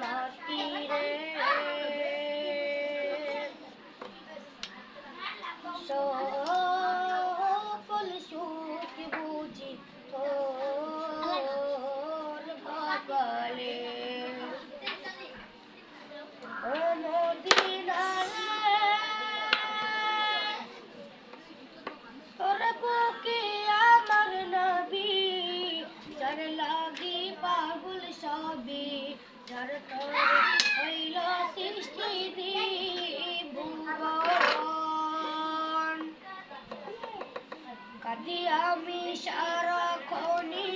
মাটিরে। সকল সুখ বুঝি তোর ভাবালে ও মদিনার তোর বুকে আমার নবী, যার লাগি পাগল সবী। কাঁদি আমি সারাক্ষণি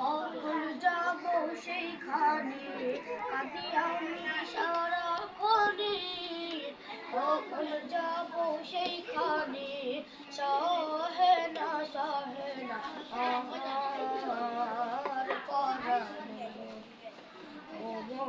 কখন যাব সেইখানে। কাঁদি আমি সারাক্ষণি কখন যাব সেইখানে। সহে না সহে না আমার পরাণে ও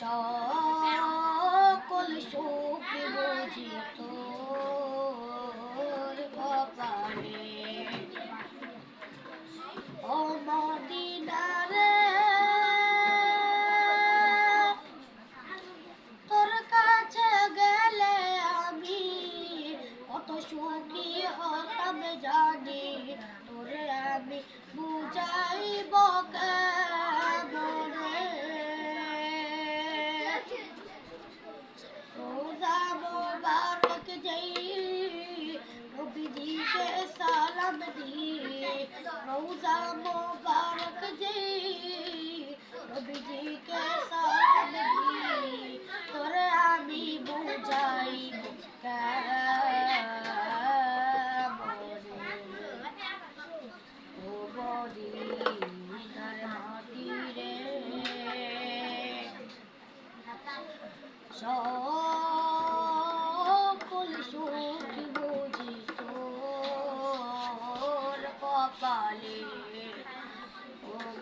সকল সুখ বুঝি তোর কপালে ও মদিনারে, তোর কাছে গেলে আমি কত সুখী হতাম জানি। তোরে আমি বুঝাইব কেমনে রোজা মোবারক যেই নবীজিকে সালাম দি তোরে আমি বুঝাই ও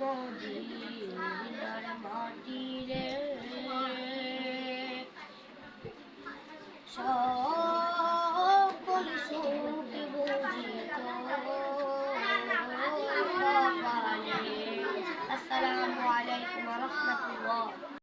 মদিনার মাটি রে সকল সুখ বুঝি তোর কপালে আসসালামু আলাইকুম রাহমাতুল্লাহ।